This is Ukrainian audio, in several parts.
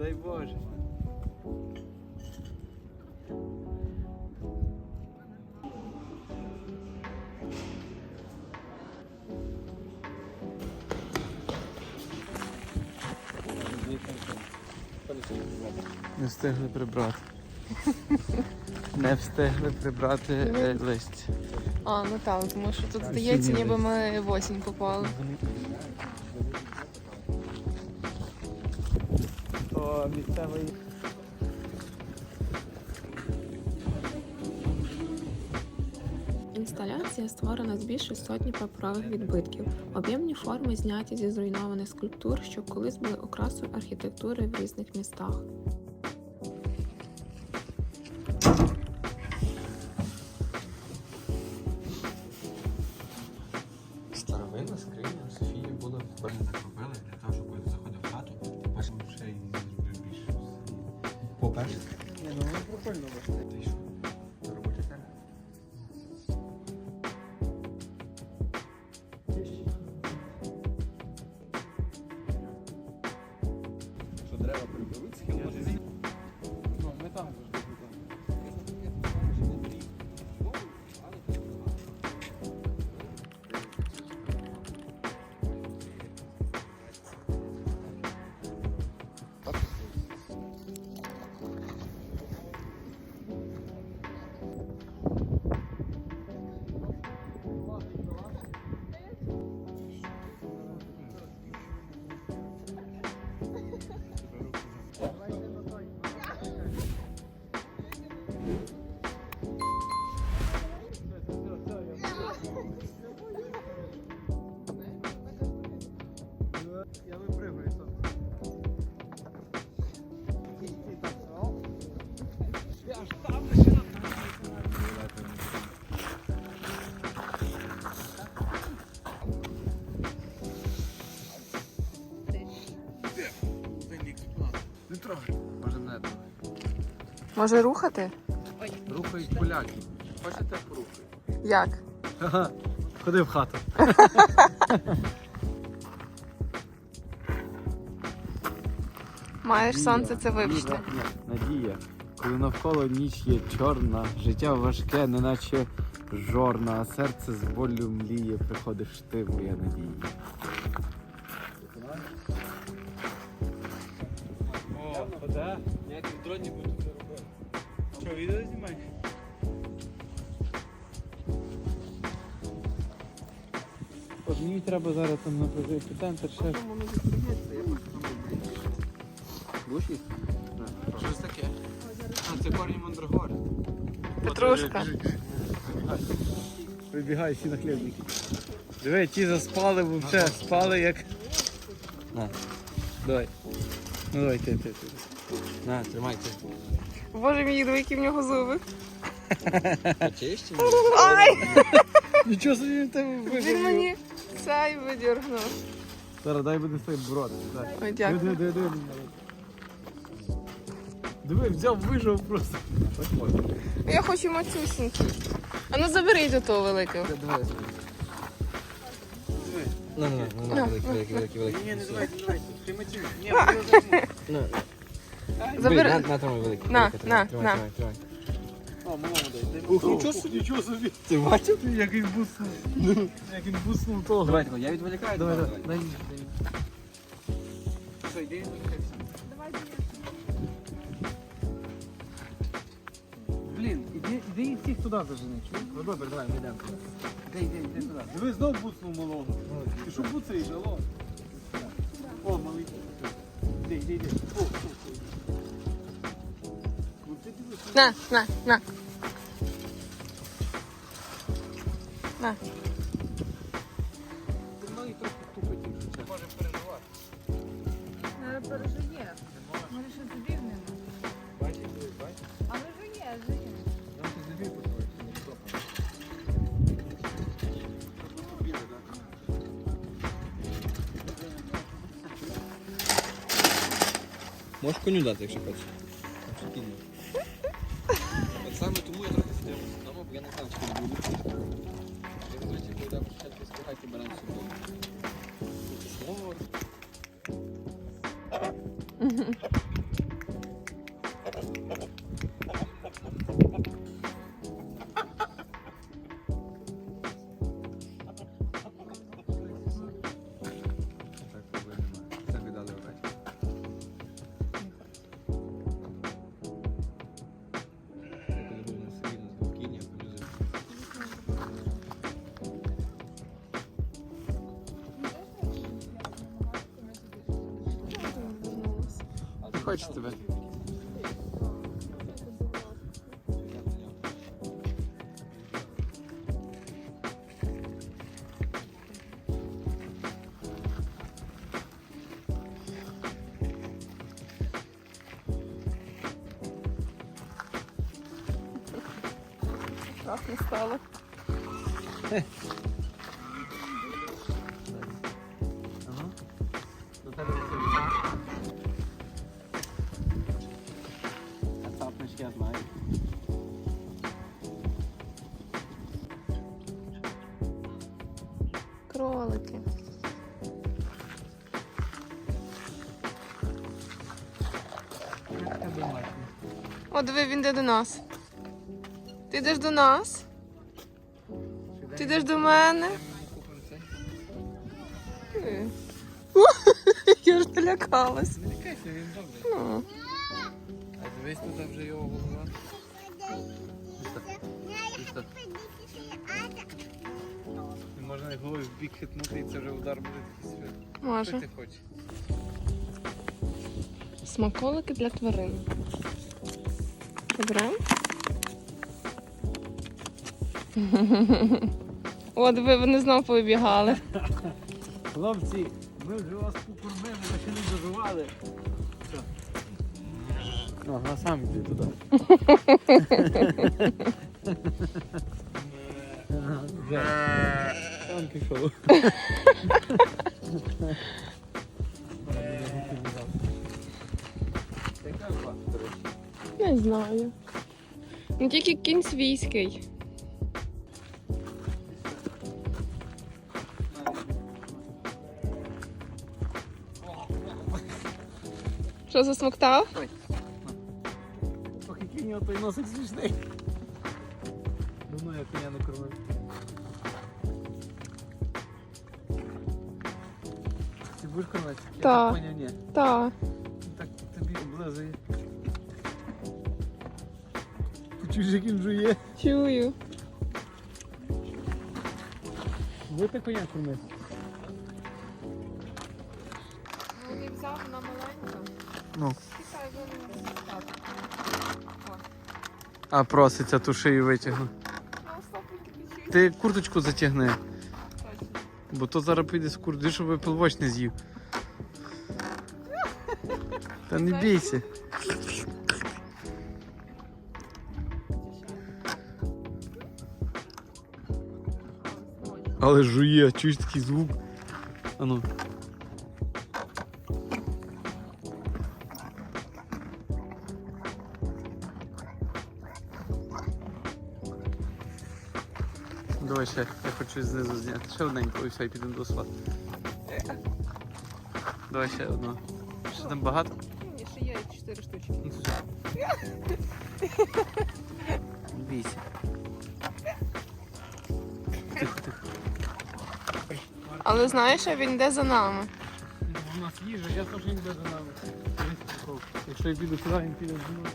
Дай Боже. Не встигли прибрати. Не встигли прибрати е, листя. А, ну так, тому що тут здається, ніби ми в осінь попали. То місцевий. Інсталяція створена з більше сотні паперових відбитків. Об'ємні форми зняті зі зруйнованих скульптур, що колись були окрасою архітектури в різних містах. Старовинна скриня Софії була Вони прикольно бачите. Я випригую сам. Не трогай. Може не трогай. Може рухати? Рухають поляки. Хочете порухати? Як? Ага. Ходи в хату. Маєш сонце, це вибачте. Надія. Коли навколо ніч є чорна, життя важке, неначе жорна, а серце з болю мліє, приходиш ти, моя надія. О, вода. Ніяких дронів буду це робити. Що, відео знімаєш? От мені треба зараз там напряжити центр ще. Будеш їсти? Щось таке. А, це корні мандрагори. Петрушка. Вибігай всі нахлебники. Диви, ті заспали, взагалі спали як. На. Давай. Ну давай ти, ти, ти. На, тримай ти. Боже мій, диви, які в нього зуби. Ай! Нічого собі в тебе Він вижив. мені цей видіргнув. Зараз дай буде стоїть брод. Дай. Ой, Диви, дякую. диви, диви, диви. Диви, взяв, вижив просто. Я хочу мацюсінький. А ну забери до того великого. Давай. Ну, ну, ну, ну, великий, великий, великий, великий. Ні, не давай, не давай. Ти матюй. Ні, Ну, Забери. на, на, тримай великий. На, великий, на, тримай, на. тримай, тримай. А, малому дай. Ух, нічого собі, нічого собі. Ти бачив? Як він буснув. Як він буснув того. Давай, давай, я відволікаю. Давай, давай, давай. Дай дай. Що, йди, Блін, іди, іди їх всіх туди зажени, чуєш? Ну добре, давай, ми йдемо. Іди, іди, іди туди. Диви, знов буцнув малого. Ти що буцаєш, алло? О, малий. Іди, іди, іди. О, о, о. На, на, на. На. Малий трохи тупить, якщо чесно. Може переживати. Не пережиє. Може, ще зубів. Бачиш, бачиш? Але жиє, жиє. Там ти забіг потвориш, не. Можеш коню дати, якщо хочеш. Знав, чи буду. Я зазвичай, коли йдемо спочатку спігати, хоче тебе. Страшно стало. Кролики. О, диви, він йде до нас. Ти йдеш до нас? Ти йдеш до мене? Я ж налякалась. Не лякайся, він добрий. Ну. А дивись, тут вже його голова. Можна головою в бік хитнути і це вже удар буде такий свят. Що ти хочеш? Смаколики для тварин. Забираємо? О, диви, вони знову побігали. Хлопці, ми вже вас покормили, ви ще не доживали. Все. Ага, сам йди туди. Ага, вже. Сам пішов. Не знаю. Ну тільки кінь свійський. Що засмоктав? Нього той носик смішний. Давно я коня не кормив. Ти будеш кормити? Я Так. так поняв, ні. Та. Так тобі облизує. Чуєш, як він жує? Чую. Будете коня кормити? Ну, він взяв на маленьку. Ну. Хай він А проситься ту шию витягну. Ти курточку затягни, бо то зараз піде з куртки, щоб пилвоч не з'їв. Та не бійся. Але жує, чуєш такий звук. Ану. Давай ще, я хочу знизу зняти. Ще одненько і все, і підемо до сла. Давай ще одну. Ще там багато? Ні, ще є 4 штучки. Ну, все. Не. Тихо, тихо. Але знаєш, він йде за нами. У нас їжа, я теж він буде за нами. Якщо я піду сюди, він піде за мною.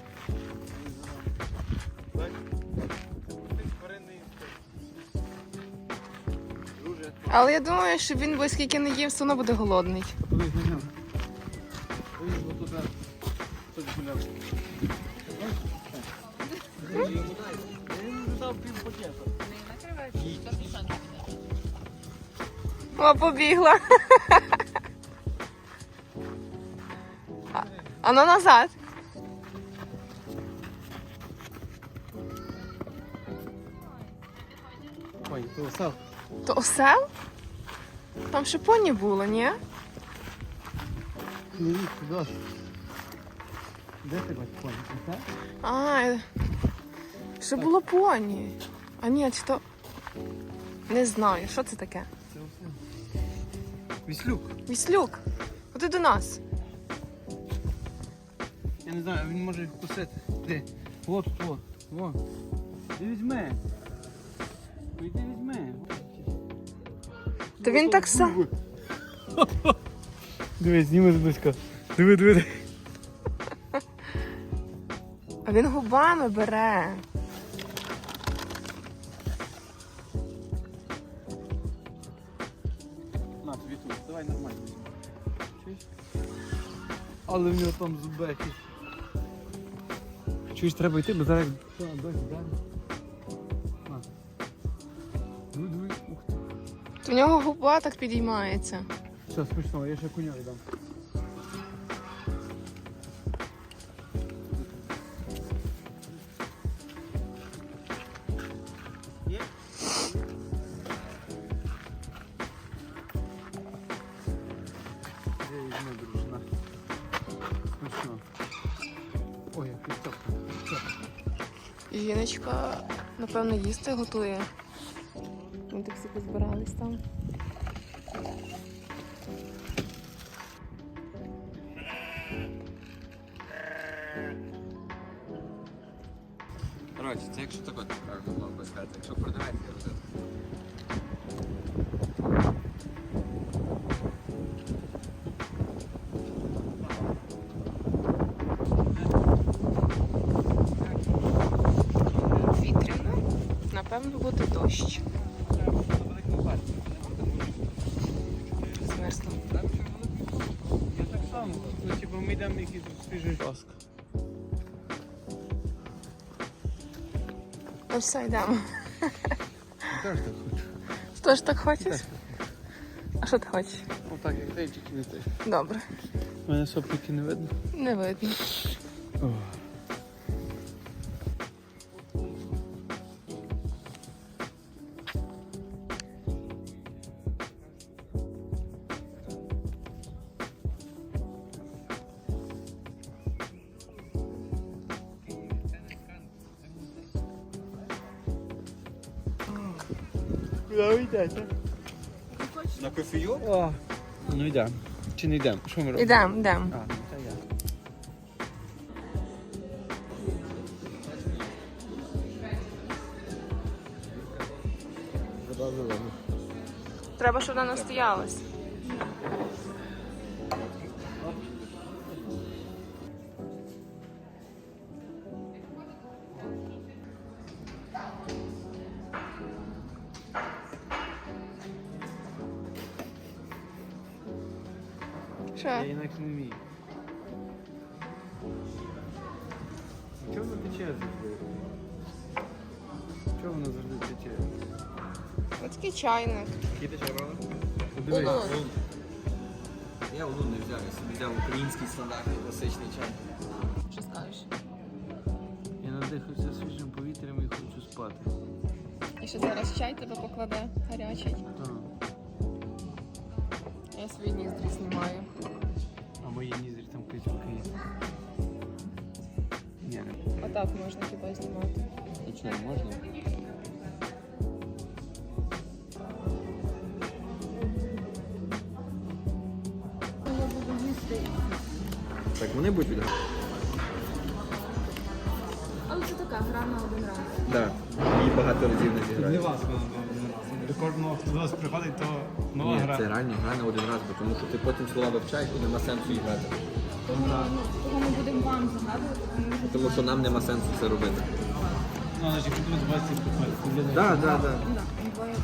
Але я думаю, що він би скільки не їв, все одно буде голодний. подивись на нього. Ой, хтось гуляв. Він дав пів пакета. О, побігла. А, ну назад. Ой, то осав. То осел? Там ще поні було, ні? Їдь туди. Де ти бать понял? Оце? А, ще було поні. А ні, чи то. Не знаю, що це таке? Це оце. Віслюк. Віслюк. Ходи до нас. Я не знаю, він може їх вкусити. Де? От, от, от. Ти візьме. Іди візьме. То він так сам. Диви, зніми зблизька. Диви, диви. А він губами бере. На, тобі тут. Давай нормально. Чуєш? Але в нього там зубехи. Чуєш, треба йти, бо зараз Що, дощ йде. Нього губа так підіймається. Все, смішно, я ще коня як. Жіночка, напевно, їсти готує. Коротше, це якщо так от би сказати, якщо продавець, я вже. Вітряно. Напевно, буде дощ. Змерзло. Я так само. Ну, типу, ми йдемо якийсь свіжий. Ну все, йдемо. Теж так хочу. Теж так хочеш? А що ти хочеш? Отак, як ти, тільки не ти. Добре. У мене соплики не видно. Не видно. Куди ви йдете? На кофею? О, ну йдемо. Чи не йдемо? Що ми робимо? Ідемо, йдемо. А, ну та я. Треба, щоб вона настоялась. Чого завжди? Ось такий чайник. Який ти чай брали? Подивись. Улун. Я улун не взяв, я собі взяв український стандартний класичний чай. Що скажеш? Я надихався свіжим повітрям і хочу спати. І що зараз чай тебе покладе гарячий. Так. Я свій ніздрі знімаю. А мої нізрі там кицюки є. Ні, не. Отак можна хіба знімати. Точно, можна? Вони будуть відграти? Але це така гра на один раз. Так. Її багато разів не Не зіграють. вас вона До кожного, хто до нас приходить, то нова Ні, гра. це реально гра на один раз, бо тому що ти потім слова вивчаєш і нема сенсу їх грати. Тому, ну, того ми будемо вам загадувати, тому що Тому що нам нема сенсу це робити. Ну, але ж якщо будемо збиратися спитати. Так, так, так. да, двоє.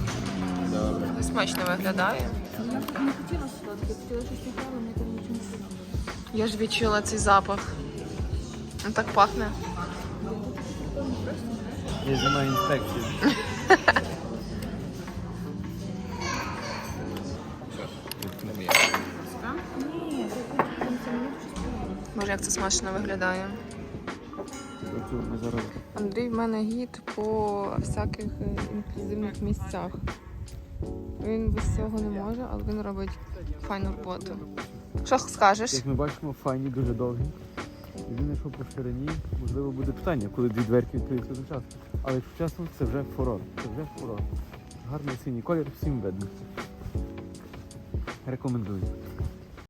Добре. Смачно виглядає. Я не хотіла солодке, хотіла щось таке, але ми там. Я ж відчула цей запах. Він так пахне. Я знімаю інспекцію. Боже, як це смачно виглядає. Андрій в мене гід по всяких е, інклюзивних місцях. Він без цього не може, але він робить файну роботу. Що скажеш? Як ми бачимо, файні дуже довгі. Єдине, що по ширині, можливо, буде питання, коли дві дверки відкриються одночасно. Але якщо це вже фурор. Це вже фурор. Гарний синій колір, всім видно. Рекомендую.